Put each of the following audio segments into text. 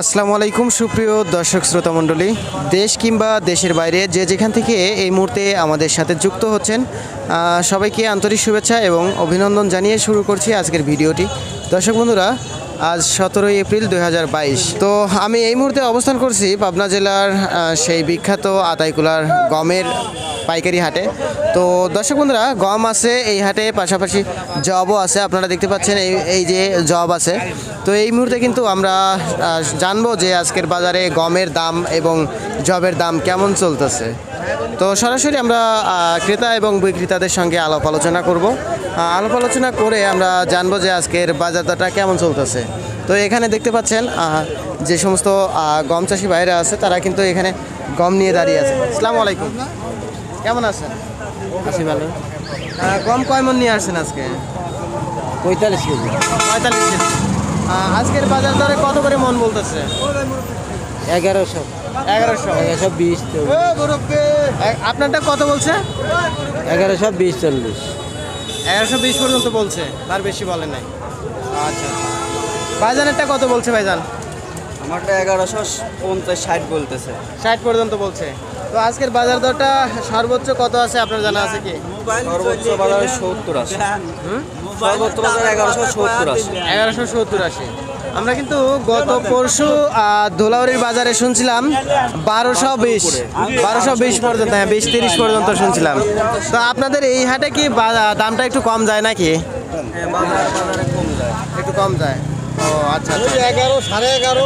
আসসালামু আলাইকুম, সুপ্রিয় দর্শক শ্রোতা মণ্ডলী। দেশ কিংবা দেশের বাইরে যে যেখান থেকে এই মুহূর্তে আমাদের সাথে যুক্ত হচ্ছেন সবাইকে আন্তরিক শুভেচ্ছা এবং অভিনন্দন জানিয়ে শুরু করছি আজকের ভিডিওটি। দর্শক বন্ধুরা, আজ সতেরোই এপ্রিল দু হাজার বাইশ। তো আমি এই মুহূর্তে অবস্থান করছি পাবনা জেলার সেই বিখ্যাত আতাইকুলার গমের পাইকারি হাটে। তো দর্শক বন্ধুরা, গম আছে এই হাটে, পাশাপাশি জবও আছে, আপনারা দেখতে পাচ্ছেন এই এই যে জব আছে। তো এই মুহূর্তে কিন্তু আমরা জানব যে আজকের বাজারে গমের দাম এবং জবের দাম কেমন চলতেছে। তো সরাসরি আমরা ক্রেতা এবং বিক্রেতাদের সঙ্গে আলাপ আলোচনা করব। আলাপ আলোচনা করে আমরা জানব যে আজকের বাজার দরটা কেমন চলতেছে। তো এখানে দেখতে পাচ্ছেন যে সমস্ত গম চাষি বাইরে আছে, তারা কিন্তু এখানে গম নিয়ে দাঁড়িয়ে আছে। আসসালামু আলাইকুম। কেমন আছেন? আছি ভালো। গম কয় মন নিয়ে আসছেন আজকে? পঁয়তাল্লিশ কেজি। পঁয়তাল্লিশ কেজি। আজকের বাজার দরে কত করে মন বলতেছে? এগারোশো। এগারোশো। এগারোশো বিশ আপনারটা কত বলছে? এগারোশো বিশ চল্লিশ। এগারোশো বিশ পর্যন্ত বলছে তার বেশি বলে নাই। আচ্ছা। ভাইজানেরটা কত বলছে ভাইজান? আমারটা এগারোশো পঞ্চাশ ষাট বলতেছে। ষাট পর্যন্ত বলছে। তো আজকের বাজার দরটা সর্বোচ্চ কত আছে? আপনার জানা আছে কি? সর্বোচ্চ বাজারে সত্তর আছে। সর্বোচ্চ বাজারে এগারোশো সত্তর আছে। এগারোশো সত্তর আশি আমরা কিন্তু গত পরশু আহ, ধুলাউড়ির বাজারে শুনছিলাম বারোশো বিশ। বারোশো বিশ পর্যন্ত হ্যাঁ বিশ তিরিশ পর্যন্ত শুনছিলাম। তো আপনাদের এই হাটে কি বা- দামটা একটু কম যায় নাকি? একটু কম যায়। আচ্ছা আচ্ছা। এগারো সাড়ে এগারো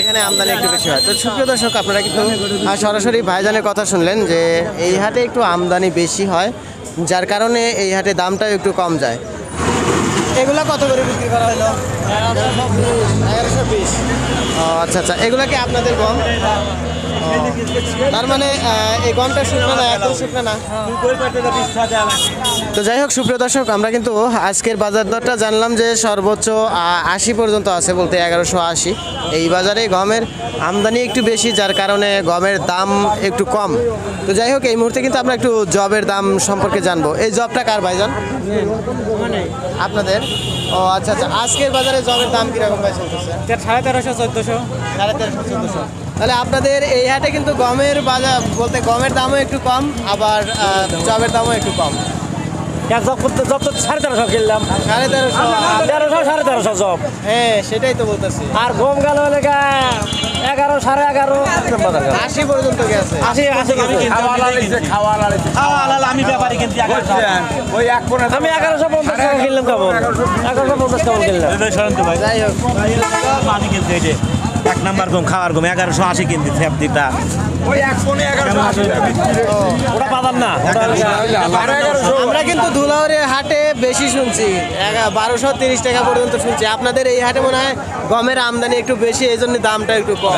এখানে আমদানি একটু বেশি হয়। তো সুপ্রিয় দর্শক আপনারা কিন্তু সরাসরি ভাইজানের কথা শুনলেন যে এই হাটে একটু আমদানি বেশি হয় যার কারণে এই হাটে দামটাও একটু কম যায়। এগুলা কত করে বিক্রি করা হলো? এগারোশো বিশ। ও আচ্ছা আচ্ছা। এগুলা কি আপনাদের ও, তার মানে এই গমটা শুকনো না একদম শুকনো না। তো যাই হোক সুপ্রিয় দর্শক আমরা কিন্তু আজকের বাজার দরটা জানলাম যে সর্বোচ্চ আশি পর্যন্ত আছে বলতে এগারোশো আশি। এই বাজারে গমের আমদানি একটু বেশি যার কারণে গমের দাম একটু কম। তো যাই হোক এই মুহূর্তে কিন্তু আমরা একটু জবের দাম সম্পর্কে জানব। এই জবটা কার ভাইজান? আপনাদের? ও আচ্ছা আচ্ছা। আজকের বাজারে জবের দাম কীরকম ভাই চলতেছে? সাড়ে তেরোশো চোদ্দোশো। সাড়ে তেরোশো চোদ্দোশো। তাহলে আপনাদের এই হাটে কিন্তু গমের বাজার বলতে গমের দামও একটু কম আবার জবের দামও একটু কম। এক জব করতে জব তো সাড়ে তেরোশো কিনলাম। সাড়ে তেরোশো। তেরোশো সাড়ে তেরোশো জব হ্যাঁ সেটাই তো বলতেছি। আর গম গেল এগারো সাড়ে এগারো। আশি পর্যন্ত গেছে। আশি আশি কেজি। আমি ব্যাপারী কিন্তু ওই আমি এগারোশো পঞ্চাশ টাকা কিনলাম কেমন? এগারোশো পঞ্চাশ কেমন কিনলাম? যাই হোক। এক নাম্বার গম খাওয়ার গম এগারোশো আশি কিন্তু আশি ওটা বাদাম না আমরা কিন্তু ধুলাউড়ের হাটে বেশি শুনছি। বারোশো তিরিশ টাকা পর্যন্ত শুনছি। আপনাদের এই হাটে মনে হয় গমের আমদানি একটু বেশি এই জন্য দামটা একটু কম।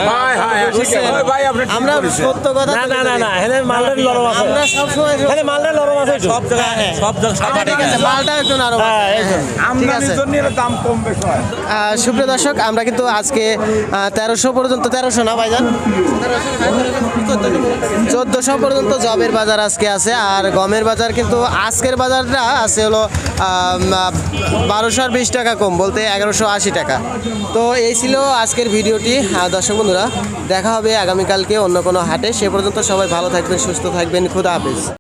বুঝছেন? আমরা সত্য কথা না না না ধরি। না এখানে মালটার লরম আছে। আমরা সবসময় এখানে মালটার আছে সব জায়গায় সব জায়গায় ঠিক আছে। মালটা একটু নারম আছে। হ্যাঁ, হ্যাঁ, ঠিক আছে। জন্য দাম কম বেশি হয়। সুপ্রিয় দর্শক আমরা কিন্তু আজকে তেরোশো পর্যন্ত তেরোশো না ভাইজান? চোদ্দোশো পর্যন্ত জবের বাজার আজকে আছে। আর গমের বাজার কিন্তু আজকের বাজারটা আছে হলো বারোশো আর বিশ টাকা কম বলতে এগারোশো আশি টাকা। তো এই ছিল আজকের ভিডিওটি। দর্শক বন্ধুরা, দেখা হবে আগামীকালকে অন্য কোনো হাটে। সে পর্যন্ত সবাই ভালো থাকবেন, সুস্থ থাকবেন। খুদা হাফিজ।